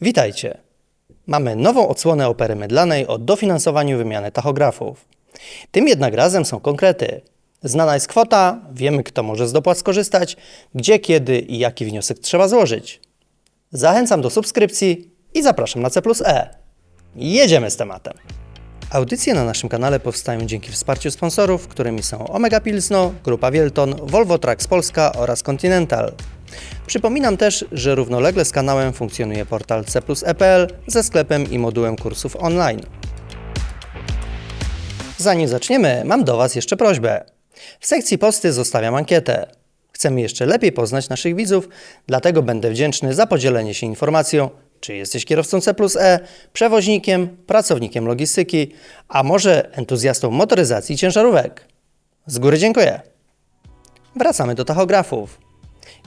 Witajcie! Mamy nową odsłonę opery mydlanej o dofinansowaniu wymiany tachografów. Tym jednak razem są konkrety. Znana jest kwota, wiemy kto może z dopłat skorzystać, gdzie, kiedy i jaki wniosek trzeba złożyć. Zachęcam do subskrypcji i zapraszam na C E. Jedziemy z tematem. Audycje na naszym kanale powstają dzięki wsparciu sponsorów, którymi są Omega Pilsno, Grupa Wielton, Volvo Trucks Polska oraz Continental. Przypominam też, że równolegle z kanałem funkcjonuje portal C EPL ze sklepem i modułem kursów online. Zanim zaczniemy, mam do Was jeszcze prośbę. W sekcji posty zostawiam ankietę. Chcemy jeszcze lepiej poznać naszych widzów, dlatego będę wdzięczny za podzielenie się informacją, czy jesteś kierowcą C E, przewoźnikiem, pracownikiem logistyki, a może entuzjastą motoryzacji ciężarówek. Z góry dziękuję. Wracamy do tachografów.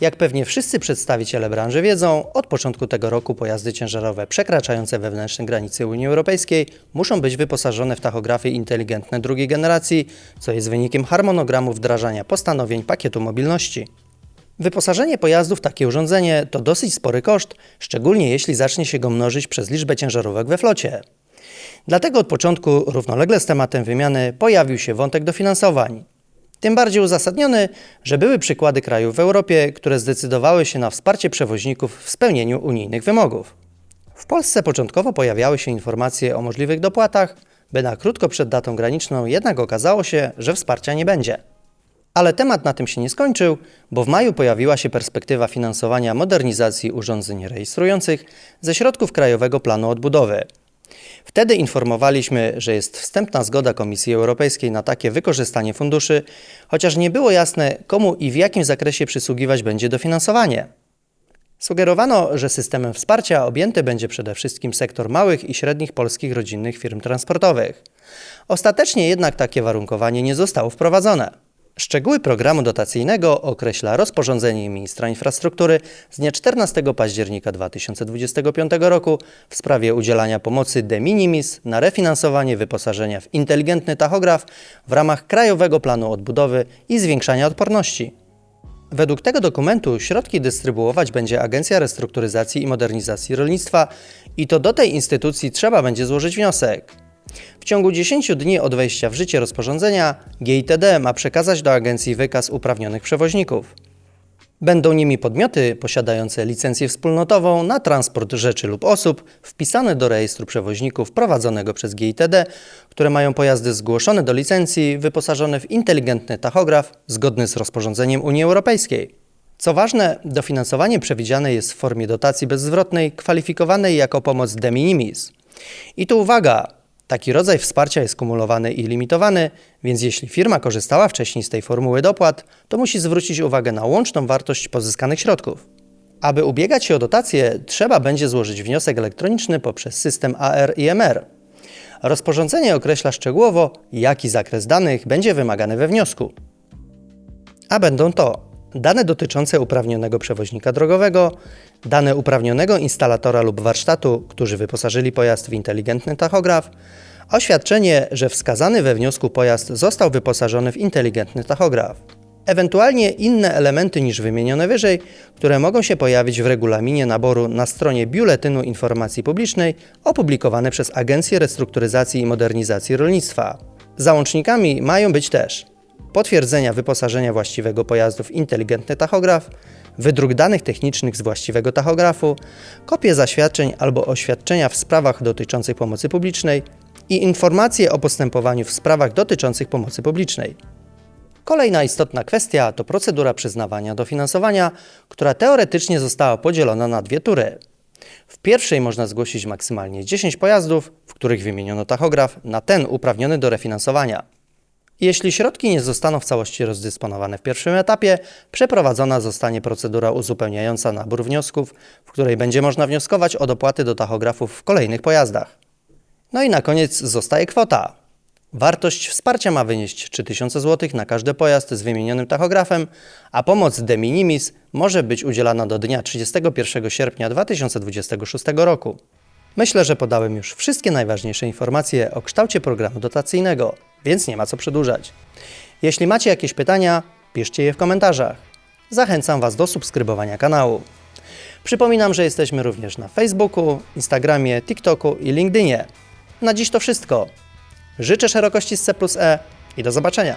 Jak pewnie wszyscy przedstawiciele branży wiedzą, od początku tego roku pojazdy ciężarowe przekraczające wewnętrzne granice Unii Europejskiej muszą być wyposażone w tachografy inteligentne drugiej generacji, co jest wynikiem harmonogramu wdrażania postanowień pakietu mobilności. Wyposażenie pojazdu w takie urządzenie to dosyć spory koszt, szczególnie jeśli zacznie się go mnożyć przez liczbę ciężarówek we flocie. Dlatego od początku równolegle z tematem wymiany pojawił się wątek dofinansowań. Tym bardziej uzasadniony, że były przykłady krajów w Europie, które zdecydowały się na wsparcie przewoźników w spełnieniu unijnych wymogów. W Polsce początkowo pojawiały się informacje o możliwych dopłatach, by na krótko przed datą graniczną jednak okazało się, że wsparcia nie będzie. Ale temat na tym się nie skończył, bo w maju pojawiła się perspektywa finansowania modernizacji urządzeń rejestrujących ze środków Krajowego Planu Odbudowy. Wtedy informowaliśmy, że jest wstępna zgoda Komisji Europejskiej na takie wykorzystanie funduszy, chociaż nie było jasne, komu i w jakim zakresie przysługiwać będzie dofinansowanie. Sugerowano, że systemem wsparcia objęty będzie przede wszystkim sektor małych i średnich polskich rodzinnych firm transportowych. Ostatecznie jednak takie warunkowanie nie zostało wprowadzone. Szczegóły programu dotacyjnego określa rozporządzenie ministra infrastruktury z dnia 14 października 2025 roku w sprawie udzielania pomocy de minimis na refinansowanie wyposażenia w inteligentny tachograf w ramach Krajowego Planu Odbudowy i zwiększania odporności. Według tego dokumentu środki dystrybuować będzie Agencja Restrukturyzacji i Modernizacji Rolnictwa i to do tej instytucji trzeba będzie złożyć wniosek. Ciągu 10 dni od wejścia w życie rozporządzenia GITD ma przekazać do agencji wykaz uprawnionych przewoźników. Będą nimi podmioty posiadające licencję wspólnotową na transport rzeczy lub osób wpisane do rejestru przewoźników prowadzonego przez GITD, które mają pojazdy zgłoszone do licencji wyposażone w inteligentny tachograf zgodny z rozporządzeniem Unii Europejskiej. Co ważne, dofinansowanie przewidziane jest w formie dotacji bezzwrotnej kwalifikowanej jako pomoc de minimis. I tu uwaga, Taki rodzaj wsparcia jest kumulowany i limitowany, więc jeśli firma korzystała wcześniej z tej formuły dopłat, to musi zwrócić uwagę na łączną wartość pozyskanych środków. Aby ubiegać się o dotację, trzeba będzie złożyć wniosek elektroniczny poprzez system AR i MR. Rozporządzenie określa szczegółowo, jaki zakres danych będzie wymagany we wniosku. A będą to dane dotyczące uprawnionego przewoźnika drogowego, dane uprawnionego instalatora lub warsztatu, którzy wyposażyli pojazd w inteligentny tachograf, oświadczenie, że wskazany we wniosku pojazd został wyposażony w inteligentny tachograf. Ewentualnie inne elementy niż wymienione wyżej, które mogą się pojawić w regulaminie naboru na stronie Biuletynu Informacji Publicznej opublikowane przez Agencję Restrukturyzacji i Modernizacji Rolnictwa. Załącznikami mają być też potwierdzenia wyposażenia właściwego pojazdu w inteligentny tachograf, wydruk danych technicznych z właściwego tachografu, kopie zaświadczeń albo oświadczenia w sprawach dotyczących pomocy publicznej i informacje o postępowaniu w sprawach dotyczących pomocy publicznej. Kolejna istotna kwestia to procedura przyznawania dofinansowania, która teoretycznie została podzielona na dwie tury. W pierwszej można zgłosić maksymalnie 10 pojazdów, w których wymieniono tachograf, na ten uprawniony do refinansowania. Jeśli środki nie zostaną w całości rozdysponowane w pierwszym etapie, przeprowadzona zostanie procedura uzupełniająca nabór wniosków, w której będzie można wnioskować o dopłaty do tachografów w kolejnych pojazdach. No i na koniec zostaje kwota. Wartość wsparcia ma wynieść 3000 zł na każdy pojazd z wymienionym tachografem, a pomoc de minimis może być udzielana do dnia 31 sierpnia 2026 roku. Myślę, że podałem już wszystkie najważniejsze informacje o kształcie programu dotacyjnego, więc nie ma co przedłużać. Jeśli macie jakieś pytania, piszcie je w komentarzach. Zachęcam Was do subskrybowania kanału. Przypominam, że jesteśmy również na Facebooku, Instagramie, TikToku i LinkedInie. Na dziś to wszystko. Życzę szerokości z C plus E i do zobaczenia.